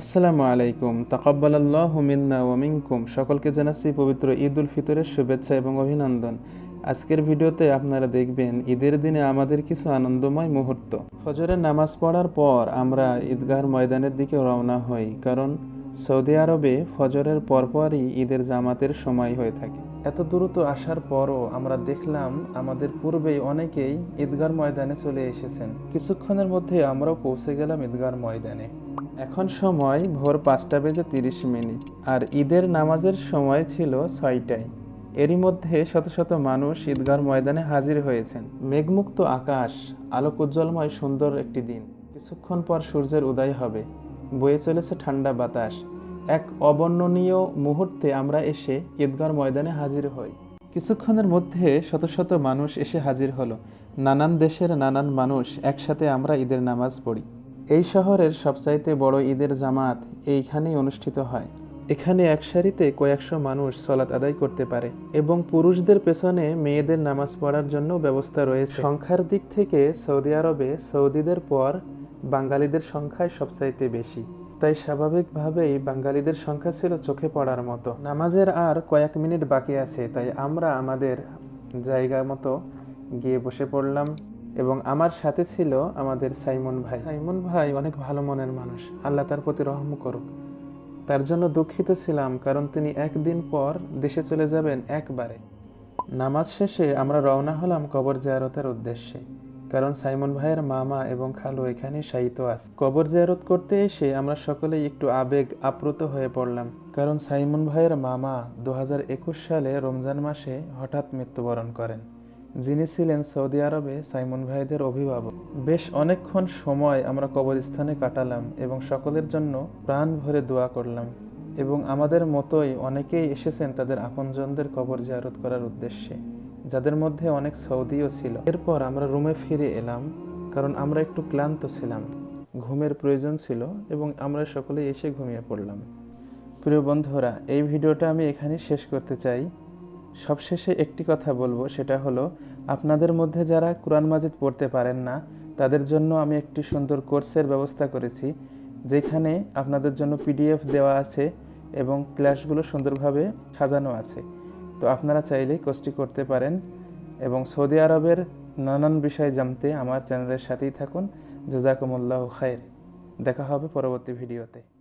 আসসালামু আলাইকুম। তাকাব্বালাল্লাহু মিন্না ওয়া মিনকুম। সকলকে জানাচ্ছি পবিত্র ঈদ উল ফিতরের শুভেচ্ছা এবং অভিনন্দন। আজকের ভিডিওতে আপনারা দেখবেন, ঈদের দিনে আমাদের কিছু আনন্দময় মুহূর্ত। ফজরের নামাজ পড়ার পর আমরা ঈদগাহর ময়দানের দিকে রওনা হই, কারণ সৌদি আরবে ফজরের পরপরই ঈদের জামাতের সময় হয়ে থাকে। এত দ্রুত আসার পরও আমরা দেখলাম, আমাদের পূর্বেই অনেকেই ঈদগার ময়দানে চলে এসেছেন। কিছুক্ষণের মধ্যে আমরাও পৌঁছে গেলাম ঈদগার ময়দানে। এখন সময় ভোর পাঁচটা বেজে তিরিশ মিনিট, আর ঈদের নামাজের সময় ছিল ছয়টায়। এরই মধ্যে শত শত মানুষ ঈদগার ময়দানে হাজির হয়েছেন। মেঘমুক্ত আকাশ আলোক উজ্জ্বলময় সুন্দর একটি দিন। কিছুক্ষণ পর সূর্যের উদয় হবে। বয়ে চলেছে ঠান্ডা বাতাস। এক অবর্ণনীয় মুহূর্তে আমরা এসে ঈদগার ময়দানে হাজির হই। কিছুক্ষণের মধ্যে শত শত মানুষ এসে হাজির হলো। নানান দেশের নানান মানুষ একসাথে আমরা ঈদের নামাজ পড়ি। এই শহরের সবচাইতে বড় ঈদের জামাত এইখানেই অনুষ্ঠিত হয়। এখানে এক সারিতে কয়েকশো মানুষ সলাৎ আদায় করতে পারে এবং পুরুষদের পেছনে মেয়েদের নামাজ পড়ার জন্য ব্যবস্থা রয়েছে। সংখ্যার দিক থেকে সৌদি আরবে সৌদিদের পর বাঙালিদের সংখ্যায় সবচাইতে বেশি। তাই স্বাভাবিকভাবেই বাঙালিদের সংখ্যা ছিল চোখে পড়ার মতো। নামাজের আর কয়েক মিনিট বাকি আছে, তাই আমরা আমাদের জায়গা মতো গিয়ে বসে পড়লাম। এবং আমার সাথে ছিল আমাদের সাইমন ভাই। সাইমন ভাই অনেক ভালো মনের মানুষ। আল্লাহ তার প্রতি রহম করুক। তার জন্য দুঃখিত ছিলাম কারণ তিনি একদিন পর দেশে চলে যাবেন একবারে। নামাজ শেষে আমরা রওনা হলাম কবর জিয়ারতের উদ্দেশ্যে। কারণ সাইমন ভাইয়ের মামা এবং খালু এখানে শায়িত আছে। কবর জিয়ারত করতে এসে আমরা সকলেই একটু আবেগ আপ্লুত হয়ে পড়লাম। কারণ সাইমন ভাইয়ের মামা দু হাজার একুশ সালে রমজান মাসে হঠাৎ মৃত্যুবরণ করেন। যিনি ছিলেন সৌদি আরবে সাইমন ভাইদের অভিভাবক। বেশ অনেকক্ষণ সময় আমরা কবরস্থানে কাটালাম এবং সকলের জন্য প্রাণ ভরে দোয়া করলাম এবং আমাদের মতোই অনেকেই এসেছেন তাদের আপনজনদের কবর জিয়ারত করার উদ্দেশ্যে, যাদের মধ্যে অনেক সৌদিও ছিল। এরপর আমরা রুমে ফিরে এলাম, কারণ আমরা একটু ক্লান্ত ছিলাম। ঘুমের প্রয়োজন ছিল এবং আমরা সকলেই এসে ঘুমিয়ে পড়লাম। প্রিয় বন্ধুরা, এই ভিডিওটা আমি এখানে শেষ করতে চাই। সবশেষে একটি কথা বলব, সেটা হলো আপনাদের মধ্যে যারা কোরআন মাজিদ পড়তে পারেন না, তাদের জন্য আমি একটি সুন্দর কোর্সের ব্যবস্থা করেছি, যেখানে আপনাদের জন্য পিডিএফ দেওয়া আছে এবং ক্লাসগুলো সুন্দরভাবে সাজানো আছে। তো আপনারা চাইলেই কোর্সটি করতে পারেন এবং সৌদি আরবের নানান বিষয় জানতে আমার চ্যানেলের সাথেই থাকুন। জাজাকুমুল্লাহ খায়ের দেখা হবে পরবর্তী ভিডিওতে।